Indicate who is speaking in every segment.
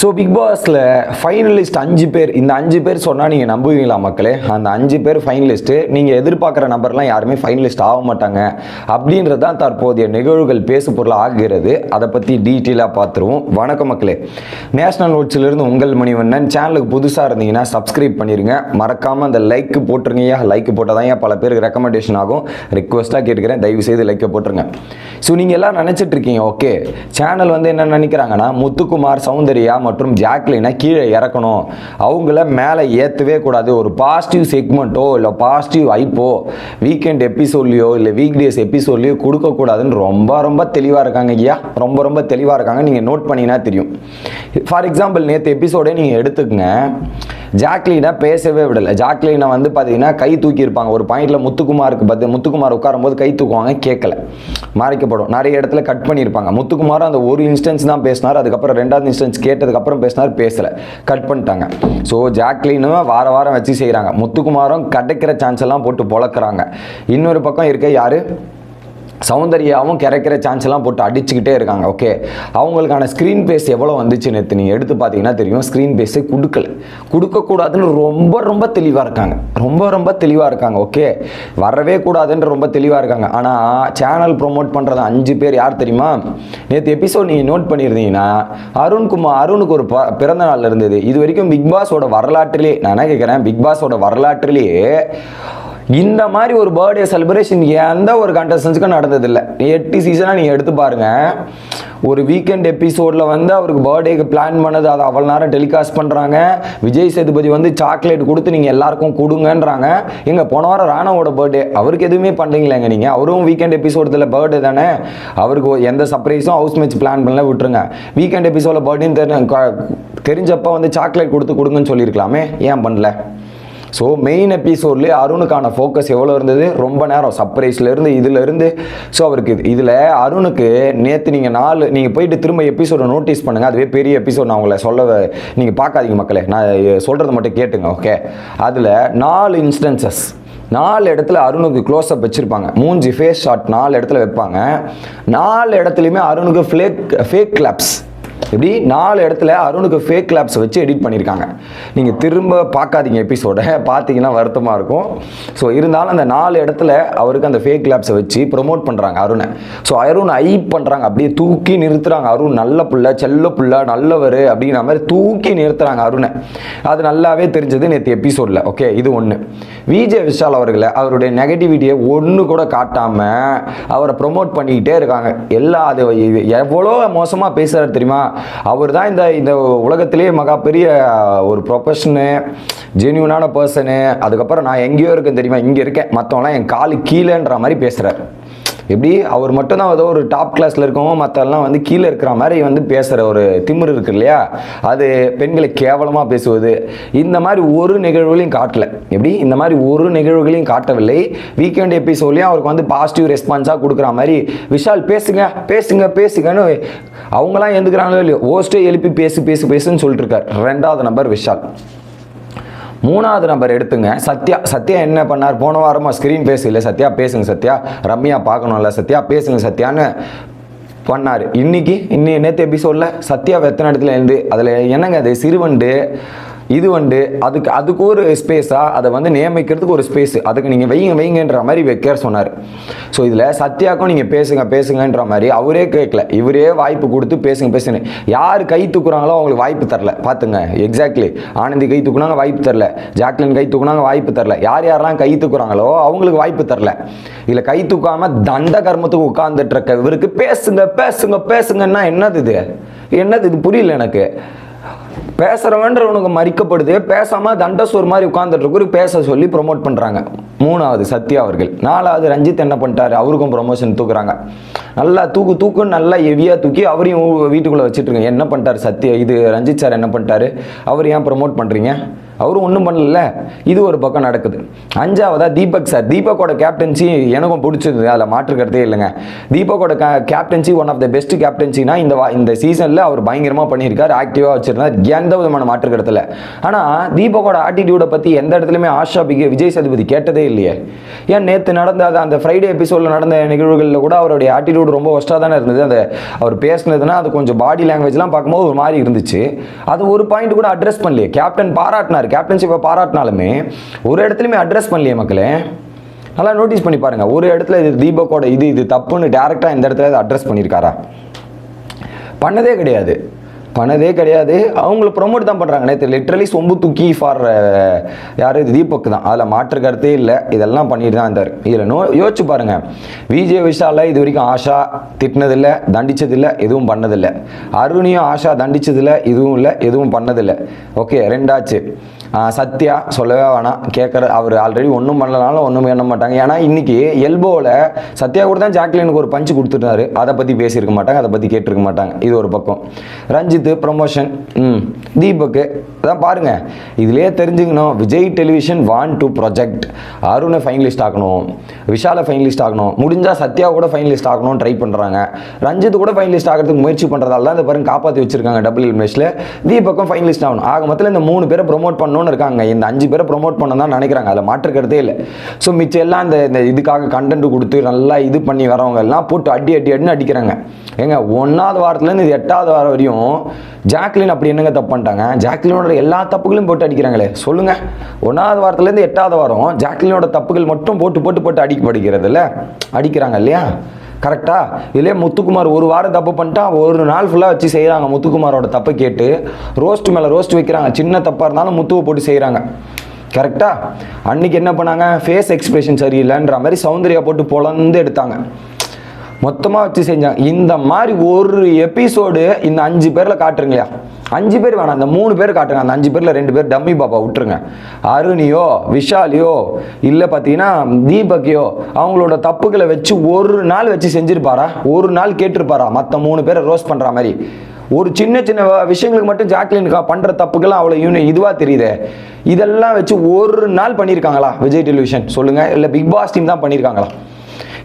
Speaker 1: So big பாஸில் finalist அஞ்சு பேர் இந்த அஞ்சு பேர் சொன்னால் நீங்கள் நம்புவீங்களா மக்களே? அந்த அஞ்சு பேர் ஃபைனலிஸ்ட்டு நீங்கள் எதிர்பார்க்குற நம்பர்லாம் யாருமே ஃபைனலிஸ்ட் ஆக மாட்டாங்க. அப்படின்றது தான் தற்போதைய நிகழ்வுகள் பேசு பொருள் ஆகிறது அதை பற்றி டீட்டெயிலாக பார்த்துருவோம் வணக்கம் மக்களே. நேஷனல் நோட்ஸிலிருந்து உங்கள் மணிவண்ணன். சேனலுக்கு புதுசாக இருந்தீங்கன்னா சப்ஸ்கிரைப் பண்ணிடுங்க மறக்காமல் அந்த லைக் போட்டுருங்கய்யா. லைக் போட்டால் தான் பல பேருக்கு ரெக்கமெண்டேஷன் ஆகும். ரிக்வஸ்ட்டாக கேட்டுக்கிறேன். தயவு செய்து லைக்கை போட்டுருங்க. ஸோ நீங்கள் எல்லாம் நினச்சிட்ருக்கீங்க ஓகே சேனல் வந்து என்ன நினைக்கிறாங்கன்னா முத்துக்குமார் சௌந்தர்யா மற்றும் ஜாக்லினை கீழே இறக்கணும். அவங்கள மேலே ஏற்றவே கூடாது. ஒரு பாசிட்டிவ் செக்மெண்ட்டோ இல்லை பாசிட்டிவ் ஐப்போ வீக்கெண்ட் எபிசோட்லையோ இல்லை வீக் டேஸ் எபிசோட்லையோ கொடுக்கக்கூடாதுன்னு ரொம்ப ரொம்ப தெளிவாக இருக்காங்க ஐயா. ரொம்ப ரொம்ப தெளிவாக இருக்காங்க. நீங்கள் நோட் பண்ணிங்கன்னா தெரியும். ஃபார் எக்ஸாம்பிள் நேற்று எபிசோடே நீங்கள் எடுத்துக்கங்க. ஜாக்லினை பேசவே விடலை. ஜாக்லினை வந்து பார்த்தீங்கன்னா கை தூக்கியிருப்பாங்க. ஒரு பாயிண்டில் முத்துக்குமாருக்கு பார்த்து முத்துக்குமார் உட்காரும்போது கை தூக்குவாங்க கேட்கல மறைக்கப்படும். நிறைய இடத்துல கட் பண்ணியிருப்பாங்க. முத்துக்குமாரும் அந்த ஒரு இன்ஸ்டன்ஸ் தான் பேசினார். அதுக்கப்புறம் ரெண்டாவது இன்ஸ்டன்ஸ் கேட்டதுக்கப்புறம் பேசினார் பேசலை. கட் பண்ணிட்டாங்க. ஸோ ஜாக்லினும் வார வாரம் வச்சு செய்கிறாங்க முத்துக்குமாரும் கிடைக்கிற சான்ஸ் எல்லாம் போட்டு பொழக்கிறாங்க. இன்னொரு பக்கம் இருக்க யாரு? சௌந்தர்யாவும் கிடைக்கிற சான்ஸ் எல்லாம் போட்டு அடிச்சுக்கிட்டே இருக்காங்க ஓகே அவங்களுக்கான ஸ்க்ரீன் பேஸ் எவ்வளோ வந்துச்சு நேற்று நீங்கள் எடுத்து பார்த்தீங்கன்னா தெரியும் ஸ்க்ரீன் பேஸே கொடுக்கல. கொடுக்கக்கூடாதுன்னு ரொம்ப ரொம்ப தெளிவாக இருக்காங்க. ரொம்ப ரொம்ப தெளிவாக இருக்காங்க ஓகே வரவே கூடாதுன்ற ரொம்ப தெளிவாக இருக்காங்க. ஆனால் சேனல் ப்ரொமோட் பண்ணுறது அஞ்சு பேர் யார் தெரியுமா? நேற்று எபிசோட் நீங்கள் நோட் பண்ணியிருந்தீங்கன்னா அருண்குமார் அருணுக்கு ஒரு ப- பிறந்த நாள் இருந்தது. இது வரைக்கும் பிக் பாஸோட வரலாற்றிலே நான் என்ன கேட்குறேன் பிக் பாஸோட வரலாற்றிலேயே இந்த மாதிரி ஒரு பர்த்டே செலிப்ரேஷன் எந்த ஒரு கண்டஸ்டன்ஸுக்கும் நடந்ததில்லை. எட்டு சீசனாக நீங்கள் எடுத்து பாருங்க. ஒரு வீக்கெண்ட் எபிசோடில் வந்து அவருக்கு பர்த்டேக்கு பிளான் பண்ணது அதை அவ்வளோ நேரம் டெலிகாஸ்ட் பண்ணுறாங்க விஜய் சேதுபதி வந்து சாக்லேட் கொடுத்து நீங்கள் எல்லாருக்கும் கொடுங்கன்றாங்க. எங்கள் போன வாரம் ராணாவோட பர்த்டே அவருக்கு எதுவுமே பண்ணுறீங்களேங்க நீங்கள் அவரும் வீக்கெண்ட் எபிசோடத்தில் பர்த்டே தானே? அவருக்கு எந்த சர்ப்ரைஸும் ஹவுஸ் மேட்ச் பிளான் பண்ணல விட்டுருங்க. வீக்கெண்ட் எபிசோடில் பர்த்டேன்னு தெரி தெரிஞ்சப்போ வந்து சாக்லேட் கொடுத்து கொடுங்கன்னு சொல்லியிருக்கலாமே. ஏன் பண்ணல? ஸோ மெயின் எபிசோட்லேயே அருணுக்கான ஃபோக்கஸ் எவ்வளோ இருந்தது? ரொம்ப நேரம். சர்ப்ரைஸ்லேருந்து இதுலேருந்து ஸோ அவருக்கு இது இதில் அருணுக்கு நேற்று நீங்கள் நாலு நீங்கள் போயிட்டு திரும்ப எபிசோடை நோட்டீஸ் பண்ணுங்கள் அதுவே பெரிய எபிசோட் நான் உங்களை சொல்ல நீங்கள் பார்க்காதீங்க மக்களே. நான் சொல்கிறத மட்டும் கேட்டுங்க ஓகே அதில் நாலு இன்ஸ்டன்சஸ் நாலு இடத்துல அருணுக்கு க்ளோஸ்அப் வச்சுருப்பாங்க. மூஞ்சி ஃபேஸ் ஷாட் நாலு இடத்துல வைப்பாங்க. நாலு இடத்துலையுமே அருணுக்கு ஃப்ளேக் ஃபேக் கிளாப்ஸ் இப்படி நாலு இடத்துல அருணுக்கு ஃபேக் கிளாப்ஸ் வச்சு எடிட் பண்ணியிருக்காங்க நீங்கள் திரும்ப பார்க்காதீங்க எபிசோடை பார்த்தீங்கன்னா வருத்தமாக இருக்கும். ஸோ இருந்தாலும் அந்த நாலு இடத்துல அவருக்கு அந்த ஃபேக் கிளாப்ஸை வச்சு ப்ரொமோட் பண்ணுறாங்க அருணை. ஸோ அருண் ஐ பண்ணுறாங்க அப்படியே தூக்கி நிறுத்துறாங்க. அருண் நல்ல புள்ள செல்ல புள்ள நல்லவர் அப்படிங்கிற மாதிரி தூக்கி நிறுத்துறாங்க அருணை. அது நல்லாவே தெரிஞ்சது நேற்று எபிசோடில் ஓகே இது ஒன்று விஜய் விஷால் அவர்களை அவருடைய நெகட்டிவிட்டியை ஒன்று கூட காட்டாமல் அவரை ப்ரொமோட் பண்ணிக்கிட்டே இருக்காங்க. எல்லா அது எவ்வளோ மோசமாக பேசுகிறார் தெரியுமா? அவர் தான் இந்த இந்த உலகத்திலேயே மகா பெரிய ஒரு ப்ரொஃபஷனு ஜென்யூனான பர்சனு அதுக்கப்புறம் நான் எங்கேயோ இருக்கேன் தெரியுமா? இங்கே இருக்கேன். மற்றவங்களாம் என் காலு கீழேன்ற மாதிரி பேசுகிறார் எப்படி? அவர் மட்டும்தான் ஏதோ ஒரு டாப் கிளாஸில் இருக்கவங்க மற்றெல்லாம் வந்து கீழே இருக்கிற மாதிரி வந்து பேசுகிற ஒரு திமிரு இருக்கு இல்லையா? அது பெண்களை கேவலமாக பேசுவது. இந்த மாதிரி ஒரு நிகழ்வுகளையும் காட்டலை. எப்படி? இந்த மாதிரி ஒரு நிகழ்வுகளையும் காட்டவில்லை. வீக்கெண்ட் எபிசோட்லேயும் அவருக்கு வந்து பாசிட்டிவ் ரெஸ்பான்ஸாக கொடுக்குற மாதிரி விஷால் பேசுங்க பேசுங்க பேசுங்கன்னு அவங்களாம் எந்துக்கிறாங்களோ இல்லையோ? ஓஸ்ட்டே எழுப்பி பேசு பேசு பேசுன்னு சொல்லிட்டு இருக்கார். ரெண்டாவது நம்பர் விஷால். மூணாவது நம்பர் எடுத்துங்க. சத்யா சத்யா என்ன பண்ணார்? போன வாரமாக ஸ்க்ரீன் பேசல. இல்லை சத்யா பேசுங்க சத்யா. ரம்யா பார்க்கணும்ல. சத்யா பேசுங்க சத்யான்னு பண்ணார். இன்னைக்கு இன்னி நேற்று எபிசோடில் சத்யா எத்தனை இடத்துல இருந்து அதில் என்னங்க அது? சிறுவண்டு இது வந்து அதுக்கு அதுக்கு ஒரு ஸ்பேஸாக அதை வந்து நியமிக்கிறதுக்கு ஒரு ஸ்பேஸ் அதுக்கு நீங்கள் வைங்க வைங்கன்ற மாதிரி வைக்க சொன்னார். ஸோ இதில் சத்யாக்கும் நீங்கள் பேசுங்க பேசுங்கன்ற மாதிரி அவரே கேட்கல. இவரே வாய்ப்பு கொடுத்து பேசுங்க பேசுங்க யார் கை தூக்குறாங்களோ அவங்களுக்கு வாய்ப்பு தரல. பார்த்துங்க எக்ஸாக்ட்லி ஆனந்தி கை தூக்குனாங்க வாய்ப்பு தரல. ஜாக்லின் கை தூக்குனாங்க வாய்ப்பு தரல. யார் யாரெல்லாம் கை தூக்குறாங்களோ அவங்களுக்கு வாய்ப்பு தரல. இதில் கை தூக்காமல் தண்ட கர்மத்துக்கு உட்கார்ந்துட்டு இருக்க இவருக்கு பேசுங்க பேசுங்க பேசுங்கன்னா என்னது இது? என்னது இது? புரியல எனக்கு. பேசுறவன்றவனுக்கு மறிக்கப்படுது. பேசாம தண்டசோர் மாதிரி உட்காந்துட்டு பேச சொல்லி ப்ரொமோட் பண்றாங்க. மூணாவது சத்யா அவர்கள். நாலாவது ரஞ்சித் என்ன பண்ணிட்டாரு? அவருக்கும் ப்ரொமோஷன் தூக்குறாங்க. நல்லா தூக்கு தூக்குன்னு நல்லா ஹெவியாக தூக்கி அவரையும் வீட்டுக்குள்ளே வீட்டுக்குள்ள வச்சுட்டு என்ன பண்ணிட்டாரு சத்யா? இது ரஞ்சித் சார் என்ன பண்ணிட்டாரு? அவர் ஏன் ப்ரொமோட் பண்றீங்க? அவரும் ஒன்றும் பண்ணல. இது ஒரு பக்கம் நடக்குது. அஞ்சாவதா தீபக் சார் தீபக்கோட கேப்டன்சி எனக்கும் பிடிச்சது அதில் மாற்றுக்கிறதே இல்லைங்க. தீபக்கோட captaincy one of the best கேப்டன்சினா இந்த இந்த சீசனில் அவர் பயங்கரமாக பண்ணியிருக்கார். ஆக்டிவாக வச்சிருந்தார் எந்த விதமான மாற்றுக்கிறதுல ஆனால் தீபக்கோட ஆட்டிடியூடை பற்றி எந்த இடத்துலையுமே ஆஷா பிகே விஜய் சதுபதி கேட்டதே இல்லையே. ஏன் நேற்று நடந்த அது அந்த ஃப்ரைடே எபிசோடில் நடந்த நிகழ்வுகளில் கூட அவருடைய ஆட்டிடியூடு ரொம்ப ஒஸ்ட்டாக தானே இருந்தது. அந்த அவர் பேசுனதுன்னா அது கொஞ்சம் பாடி லாங்குவேஜ்லாம் பார்க்கும்போது ஒரு மாதிரி இருந்துச்சு. அது ஒரு பாயிண்ட் கூட அட்ரஸ் பண்ணலையே. கேப்டன் பாராட்டினார். கேப்டன்ஷிப்பை பாராட்டினாலுமே ஒரு இடத்துலையுமே அட்ரஸ் பண்ணலையே மக்களே. நல்லா நோட்டீஸ் பண்ணி பாருங்கள் ஒரு இடத்துல இது தீபக்கோட இது இது தப்புன்னு டேரெக்டாக இந்த இடத்துல அட்ரஸ் பண்ணியிருக்காரா? பண்ணதே கிடையாது. பண்ணதே கிடையாது. அவங்கள ப்ரொமோட் தான் பண்ணுறாங்க நேற்று லிட்ரலி சொம்பு தூக்கி ஃபார் யார்? இது தீபக் தான். அதில் மாற்று கருத்தே இல்லை. இதெல்லாம் பண்ணிட்டு தான் இருந்தார். இதில் நோ யோசிச்சு பாருங்கள் விஜய் விஷால இது வரைக்கும் ஆஷா திட்டினதில்லை தண்டிச்சதில்லை எதுவும் பண்ணதில்லை. அருணியும் ஆஷா தண்டிச்சதில்லை இதுவும் இல்லை எதுவும் பண்ணதில்லை. ஓகே ரெண்டாச்சு. சத்யா சொல்லவே வேணாம். கேட்குற அவர் ஆல்ரெடி ஒன்றும் பண்ணலனாலும் ஒன்றும் பண்ண மாட்டாங்க. ஏன்னா இன்னைக்கு எல்போவில் சத்யா கூட தான் ஜாக்லினுக்கு ஒரு பஞ்சு கொடுத்துட்டாரு. அதை பற்றி பேசியிருக்க மாட்டாங்க அதை பற்றி கேட்டிருக்க மாட்டாங்க. இது ஒரு பக்கம். ரஞ்சித்து ப்ரமோஷன் ம் தீபக்கு அதான் பாருங்கள் இதுலேயே தெரிஞ்சுக்கணும். Vijay television want to project Arunai finalist ஆகணும் விஷாலை ஃபைனலிஸ்ட் ஆகணும் முடிஞ்சால் சத்யா கூட ஃபைனலிஸ்ட் ஆகணும்னு ட்ரை பண்ணுறாங்க ரஞ்சித் கூட ஃபைனலிஸ்ட் ஆகிறதுக்கு முயற்சி பண்ணுறதால தான் இந்த பாருங்க காப்பாற்றி வச்சிருக்காங்க டபுள் எலிமினேஷனில் தீபக்கும் ஃபைனலிஸ்ட் ஆகணும். ஆக மொத்தத்தில் இந்த மூணு பேரை ப்ரொமோட் பண்ணணும்னு இருக்காங்க இந்த அஞ்சு பேரை ப்ரொமோட் பண்ண தான் நினைக்கிறாங்க. அதில் மாற்றுக்கிறதே இல்லை. ஸோ மிச்சம் எல்லாம் இந்த இந்த இதுக்காக கண்டென்ட் கொடுத்து நல்லா இது பண்ணி வரவங்க எல்லாம் போட்டு அடி அடி அடின்னு அடிக்கிறாங்க. ஏங்க ஒன்றாவது வாரத்துலேருந்து இது எட்டாவது வாரம் வரையும் ஜாக்லின் அப்படி என்னங்க தப்பு பண்ணிட்டாங்க? ஜாக்லினோட எல்லா தப்புகளையும் போட்டு அடிக்கிறாங்களே சொல்லுங்கள் ஒன்றாவது வாரத்துலேருந்து எட்டாவது வாரம் ஜாக்லினோட தப்புகள் மட்டும் போட்டு போட்டு போட்டு அடிக்கப்படுகிறதுல அடிக்கிறாங்க இல்லையா? கரெக்டாக இதுலேயே முத்துக்குமார் ஒரு வாரம் தப்பு பண்ணிட்டா ஒரு நாள் ஃபுல்லாக வச்சு செய்கிறாங்க முத்துக்குமாரோட தப்பை கேட்டு. ரோஸ்ட் மேலே ரோஸ்ட் வைக்கிறாங்க. சின்ன தப்பாக இருந்தாலும் முத்துவை போட்டு செய்கிறாங்க கரெக்டாக அன்றைக்கி என்ன பண்ணாங்க? ஃபேஸ் எக்ஸ்பிரஷன் சரியில்லைன்ற மாதிரி சௌந்தர்யா போட்டு பொழந்து எடுத்தாங்க. மொத்தமாக வச்சு செஞ்சாங்க இந்த மாதிரி ஒரு எபிசோடு இந்த அஞ்சு பேரில் காட்டுறீங்களா அஞ்சு பேர் வேணாம் அந்த மூணு பேர் காட்டுங்க. அந்த அஞ்சு பேரில் ரெண்டு பேர் டம்மி பாப்பா விட்டுருங்க. அருணியோ விஷாலியோ இல்லை பார்த்தீங்கன்னா தீபக்கையோ அவங்களோட தப்புகளை வச்சு ஒரு நாள் வச்சு செஞ்சுருப்பாரா? ஒரு நாள் கேட்டிருப்பாரா? மற்ற மூணு பேரை ரோஸ் பண்ணுற மாதிரி. ஒரு சின்ன சின்ன விஷயங்களுக்கு மட்டும் ஜாக்லின் பண்ணுற பண்ற தப்புக்கெல்லாம் அவ்வளோ யூனி இதுவாக தெரியுதே. இதெல்லாம் வச்சு ஒரு நாள் பண்ணியிருக்காங்களா? விஜய் டெலிவிஷன். சொல்லுங்க. இல்லை பிக் பாஸ் டீம் தான் பண்ணியிருக்காங்களா?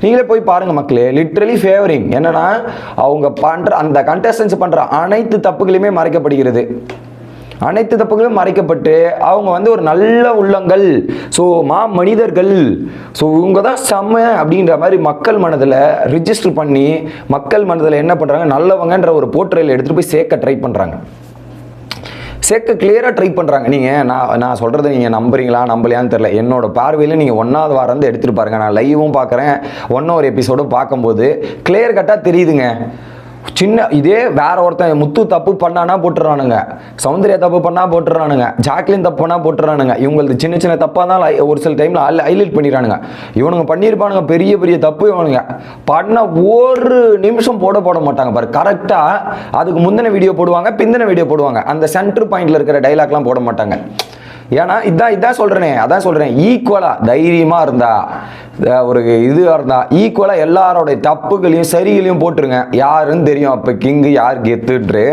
Speaker 1: நீங்களே போய் பாருங்க மக்களே லிட்ரலி ஃபேவரிங் என்னன்னா அவங்க பண்ற அந்த கண்டஸ்டன்ஸ் பண்ற அனைத்து தப்புகளையுமே மறைக்கப்படுகிறது. அனைத்து தப்புகளும் மறைக்கப்பட்டு அவங்க வந்து ஒரு நல்ல உள்ளங்கள். ஸோ மா மனிதர்கள். ஸோ இவங்க தான் செம்ம அப்படின்ற மாதிரி மக்கள் மனதில் ரிஜிஸ்டர் பண்ணி மக்கள் மனதில் என்ன பண்ணுறாங்க நல்லவங்கன்ற ஒரு போர்ட்ரையில் எடுத்துகிட்டு போய் சேர்க்க ட்ரை பண்ணுறாங்க சேர்க்க கிளியராக ட்ரை பண்ணுறாங்க நீங்கள் நான் நான் சொல்கிறத நீங்கள் நம்புறீங்களா நம்பலையான்னு தெரில என்னோட பார்வையில் நீங்கள் ஒன்றாவது வாரம் வந்து எடுத்துகிட்டு பாருங்க. நான் லைவும் பார்க்குறேன். ஒன் ஒரு எபிசோடும் பார்க்கும்போது கிளியர் கட்டாக தெரியுதுங்க. சின்ன இதே வேற ஒருத்தன் முத்து தப்பு பண்ணானா போட்டுறானுங்க. சௌந்தர்யா தப்பு பண்ணா போட்டுறானுங்க. ஜாக்லின் தப்பு பண்ணா போட்டுறானுங்க. இவங்களுக்கு சின்ன சின்ன தப்பாக தான் ஒரு சில டைமில் ஹைலைட் பண்ணிடுறானுங்க. இவனுங்க பண்ணியிருப்பானுங்க பெரிய பெரிய தப்பு இவனுங்க. பண்ண ஒரு நிமிஷம் போட போட மாட்டாங்க பாரு. கரெக்டாக அதுக்கு முந்தின வீடியோ போடுவாங்க பிந்தின வீடியோ போடுவாங்க. அந்த சென்டர் பாயிண்ட்ல இருக்கிற டைலாக்லாம் போட மாட்டாங்க. ஏன்னா இதான் இதான் சொல்கிறேனே அதான் சொல்கிறேன் ஈக்குவலாக தைரியமாக இருந்தா ஒரு இதுவாக இருந்தால் ஈக்குவலாக எல்லாரோடைய தப்புகளையும் சரிகளையும் போட்டுருங்க. யாருன்னு தெரியும். அப்போ கிங்கு யார் கெத்துட்டு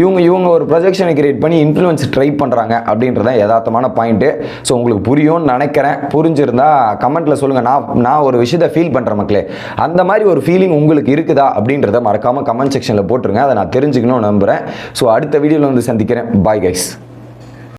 Speaker 1: இவங்க இவங்க ஒரு ப்ரொஜெக்ஷனை கிரியேட் பண்ணி இன்ஃப்ளூயன்ஸ் ட்ரை பண்ணுறாங்க அப்படின்றது தான் யதார்த்தமான பாயிண்ட்டு ஸோ உங்களுக்கு புரியும்னு நினைக்கிறேன். புரிஞ்சிருந்தா கமெண்ட்டில் சொல்லுங்கள் நான் நான் ஒரு விஷயத்தை ஃபீல் பண்ணுறேன் மக்களே. அந்த மாதிரி ஒரு ஃபீலிங் உங்களுக்கு இருக்குதா அப்படின்றத மறக்காமல் கமெண்ட் செக்ஷனில் போட்டுருங்க. அதை நான் தெரிஞ்சுக்கணும்னு நம்புகிறேன் ஸோ அடுத்த வீடியோவில் வந்து சந்திக்கிறேன். Bye guys